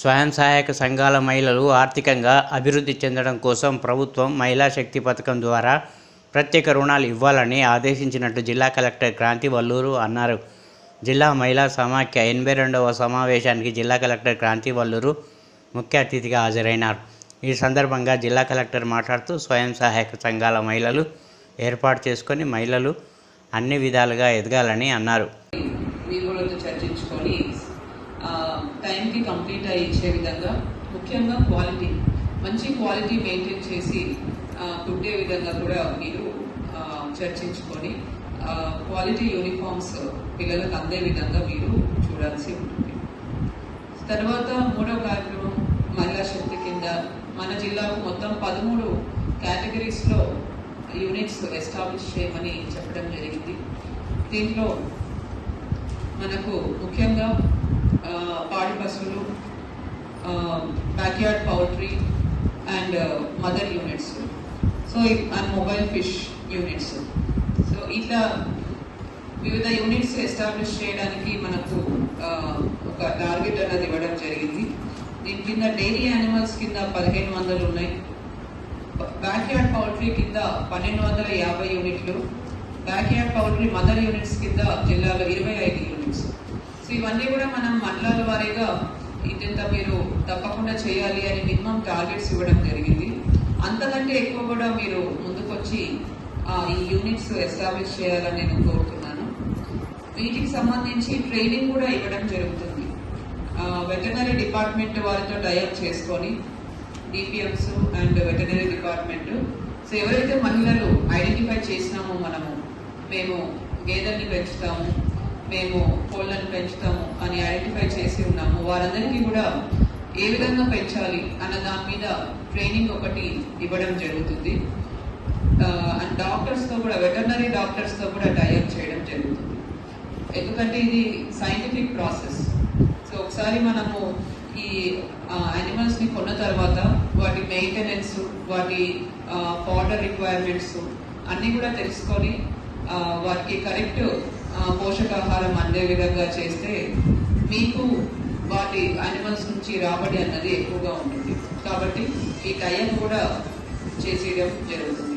స్వయం సహాయక సంఘాల మహిళలు ఆర్థికంగా అభివృద్ధి చెందడం కోసం ప్రభుత్వం మహిళా శక్తి పథకం ద్వారా ప్రత్యేక రుణాలు ఇవ్వాలని ఆదేశించినట్టు జిల్లా కలెక్టర్ క్రాంతి వల్లూరు అన్నారు. జిల్లా మహిళా సమాఖ్య ఎనభై రెండవ సమావేశానికి జిల్లా కలెక్టర్ క్రాంతి వల్లూరు ముఖ్య అతిథిగా హాజరైనారు. ఈ సందర్భంగా జిల్లా కలెక్టర్ మాట్లాడుతూ స్వయం సహాయక సంఘాల మహిళలు ఏర్పాటు చేసుకొని మహిళలు అన్ని విధాలుగా ఎదగాలని అన్నారు. చర్చించుకొని టైంకి కంప్లీట్ అయ్యి ఇచ్చే విధంగా ముఖ్యంగా క్వాలిటీ మంచి క్వాలిటీ మెయింటైన్ చేసి కుట్టే విధంగా కూడా మీరు చర్చించుకొని క్వాలిటీ యూనిఫామ్స్ పిల్లలకు అందే విధంగా మీరు చూడాల్సి ఉంటుంది. తర్వాత మూడో కార్యక్రమం మహిళా శక్తి కింద మన జిల్లాకు మొత్తం పదమూడు కేటగిరీస్లో యూనిట్స్ ఎస్టాబ్లిష్ చేయమని చెప్పడం జరిగింది. దీంట్లో మనకు ముఖ్యంగా backyard poultry and mother units so and mobile fish units so ఇట్లా వివిధ యూనిట్స్ ఎస్టాబ్లిష్ చేయడానికి మనకు ఒక టార్గెట్ అన్నది ఇవ్వడం జరిగింది. దీని కింద డైరీ యానిమల్స్ కింద పదిహేను వందలు ఉన్నాయి. బ్యాక్యార్డ్ పౌల్ట్రీ కింద పన్నెండు వందల యాభై యూనిట్లు బ్యాక్యార్డ్ పౌల్ట్రీ మదర్ యూనిట్స్ కింద జిల్లాలో ఇరవై ఐదు యూనిట్స్ సో ఇవన్నీ కూడా మనం మండలాల వారీగా ఇదంతా మీరు తప్పకుండా చేయాలి అని మినిమం టార్గెట్స్ ఇవ్వడం జరిగింది. అంతకంటే ఎక్కువ కూడా మీరు ముందుకొచ్చి ఈ యూనిట్స్ ఎస్టాబ్లిష్ చేయాలని నేను కోరుతున్నాను. వీటికి సంబంధించి ట్రైనింగ్ కూడా ఇవ్వడం జరుగుతుంది. వెటనరీ డిపార్ట్మెంట్ వారితో టైఅప్ చేసుకొని DPMs and veterinary department. So ఎవరైతే మహిళలు ఐడెంటిఫై చేసినామో మనము మేము గేదెల్ని పెంచుతాము. మేము కోళ్ళను పెంచుతాము అని ఐడెంటిఫై చేసి ఉన్నాము. వారందరికీ కూడా ఏ విధంగా పెంచాలి అన్న దాని మీద ట్రైనింగ్ ఒకటి ఇవ్వడం జరుగుతుంది. అండ్ డాక్టర్స్తో కూడా వెటర్నరీ డాక్టర్స్తో కూడా టైఅప్ చేయడం జరుగుతుంది. ఎందుకంటే ఇది సైంటిఫిక్ ప్రాసెస్. సో ఒకసారి మనము ఈ యానిమల్స్ని కొన్న తర్వాత వాటి మెయింటెనెన్స్ వాటి పౌడర్ రిక్వైర్మెంట్స్ అన్నీ కూడా తెలుసుకొని వారికి వాటికి కరెక్ట్ పోషకాహారం అందే విధంగా చేస్తే మీకు వాటి యానిమల్స్ నుంచి రాబడి అన్నది ఎక్కువగా ఉంటుంది. కాబట్టి ఈ టైం కూడా చేసేయడం జరుగుతుంది.